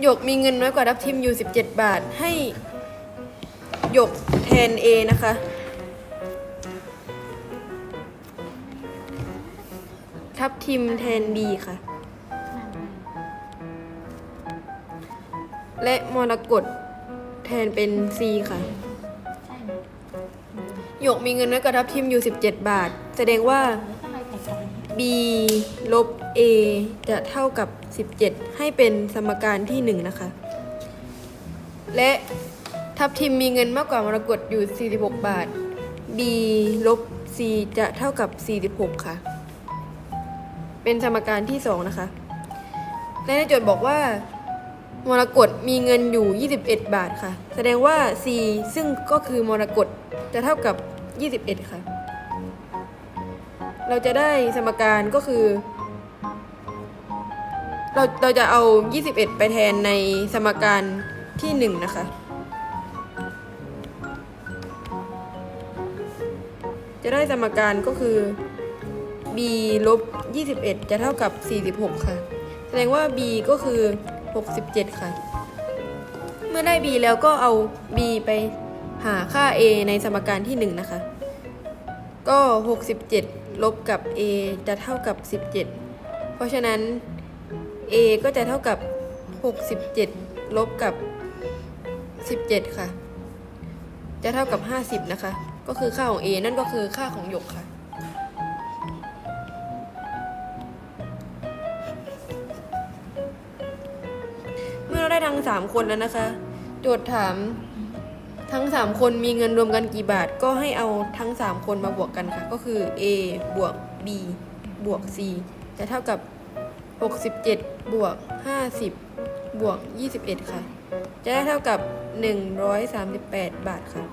หยกมีเงินน้อยกว่าทับทิมอยู่ 17 บาท ให้หยกแทน A นะคะ ทับทิมแทน B ค่ะ และมรกตแทนเป็น C ค่ะหมหยกมีเงินน้อยกว่าทับทิมอยู่ 17 บาท แสดงว่า b ลบ a จะเท่ากับ 17 ให้เป็นสมการที่ 1 นะคะ และทับทิมมีเงินมากกว่ามรกตอยู่ 46 บาท b ลบ c จะเท่ากับ 46 ค่ะ เป็นสมการที่ 2 นะคะ และในโจทย์บอกว่ามรกตมีเงินอยู่ 21 บาทค่ะ แสดงว่า c ซึ่งก็คือมรกตจะเท่ากับ 21 ค่ะ เราจะได้สมการก็คือ เราเราจะเอา 21 ไปแทนในสมการที่ 1 นะคะจะได้สมการก็คือ b ลบ 21 จะเท่ากับ 46 ค่ะ แสดงว่า b ก็คือ 67 ค่ะ เมื่อได้ b แล้วก็เอา b ไปหาค่า a ในสมการที่ 1 นะคะ ก็ 67 ลบกับ a จะเท่ากับ 17 เพราะฉะนั้น a ก็จะเท่ากับ 67 ลบกับ 17 ค่ะ จะเท่ากับ 50 นะคะ ก็คือค่าของ a นั่นก็คือค่าของหยกค่ะเมื่อเราได้ทั้ง3คนแล้วนะคะ โจทย์ถาม ทั้ง 3 คนมีเงินรวมกันกี่บาท ก็ให้เอาทั้ง 3 คนมาบวกกันค่ะ ก็คือ A บวก B บวก C จะเท่ากับ 67 บวก 50 บวก 21 ค่ะ จะได้เท่ากับ 138 บาทค่ะ